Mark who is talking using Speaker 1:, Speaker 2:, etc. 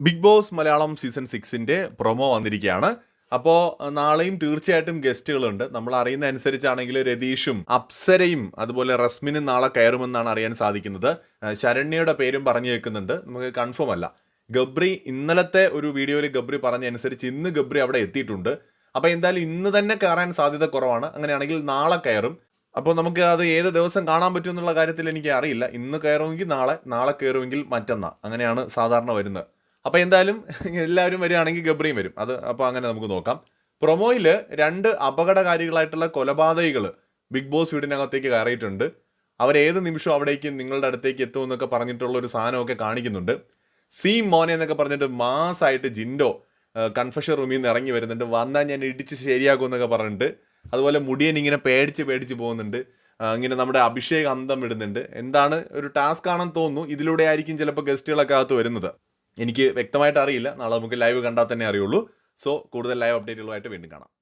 Speaker 1: Big boss Malayalam season സിക്സിന്റെ promo വന്നിരിക്കുകയാണ്. അപ്പോൾ നാളെയും തീർച്ചയായിട്ടും ഗസ്റ്റുകളുണ്ട്. നമ്മൾ അറിയുന്ന അനുസരിച്ചാണെങ്കിൽ രതീഷും അപ്സരയും അതുപോലെ റസ്മിനും നാളെ കയറുമെന്നാണ് അറിയാൻ സാധിക്കുന്നത്. ശരണ്യയുടെ പേരും പറഞ്ഞു വെക്കുന്നുണ്ട് നമുക്ക് കൺഫേം അല്ല. ഗബ്രി ഇന്നലത്തെ ഒരു വീഡിയോയിൽ ഗബ്രി പറഞ്ഞ അനുസരിച്ച് ഇന്ന് ഗബ്രി അവിടെ എത്തിയിട്ടുണ്ട്. അപ്പോൾ എന്തായാലും ഇന്ന് തന്നെ കയറാൻ സാധ്യത കുറവാണ്. അങ്ങനെയാണെങ്കിൽ നാളെ കയറും. അപ്പോൾ നമുക്ക് അത് ഏത് ദിവസം കാണാൻ പറ്റും എന്നുള്ള കാര്യത്തിൽ എനിക്ക് അറിയില്ല. ഇന്ന് കയറുമെങ്കിൽ നാളെ നാളെ കയറുമെങ്കിൽ മറ്റന്നാ. അങ്ങനെയാണ് സാധാരണ വരുന്നത്. അപ്പോൾ എന്തായാലും എല്ലാവരും വരികയാണെങ്കിൽ ഗബ്രിയും വരും. അത് അപ്പോൾ അങ്ങനെ നമുക്ക് നോക്കാം. പ്രൊമോയിൽ രണ്ട് അപകടകാരികളായിട്ടുള്ള കൊലപാതകികൾ ബിഗ് ബോസ് വീടിനകത്തേക്ക് കയറിയിട്ടുണ്ട്. അവരേത് നിമിഷം അവിടേക്ക് നിങ്ങളുടെ അടുത്തേക്ക് എത്തുമെന്നൊക്കെ പറഞ്ഞിട്ടുള്ള ഒരു സാധനമൊക്കെ കാണിക്കുന്നുണ്ട്. സി മോനെ എന്നൊക്കെ പറഞ്ഞിട്ട് മാസമായിട്ട് ജിൻഡോ കൺഫഷൻ റൂമിൽ നിന്ന് ഇറങ്ങി വരുന്നുണ്ട്. വന്നാൽ ഞാൻ ഇടിച്ച് ശരിയാക്കും എന്നൊക്കെ പറഞ്ഞിട്ട്. അതുപോലെ മുടിയൻ ഇങ്ങനെ പേടിച്ച് പേടിച്ച് പോകുന്നുണ്ട്. ഇങ്ങനെ നമ്മുടെ അഭിഷേക് അന്തം ഇടുന്നുണ്ട്. എന്താണ് ഒരു ടാസ്ക് ആണെന്ന് തോന്നുന്നു. ഇതിലൂടെ ആയിരിക്കും ചിലപ്പോൾ ഗസ്റ്റുകളൊക്കെ അകത്ത് വരുന്നത്. എനിക്ക് വ്യക്തമായിട്ട് അറിയില്ല. നാളെ നമുക്ക് ലൈവ് കണ്ടാൽ തന്നെ അറിയുള്ളൂ. സോ കൂടുതൽ ലൈവ് അപ്ഡേറ്റുകളുമായിട്ട് വീണ്ടും കാണാം.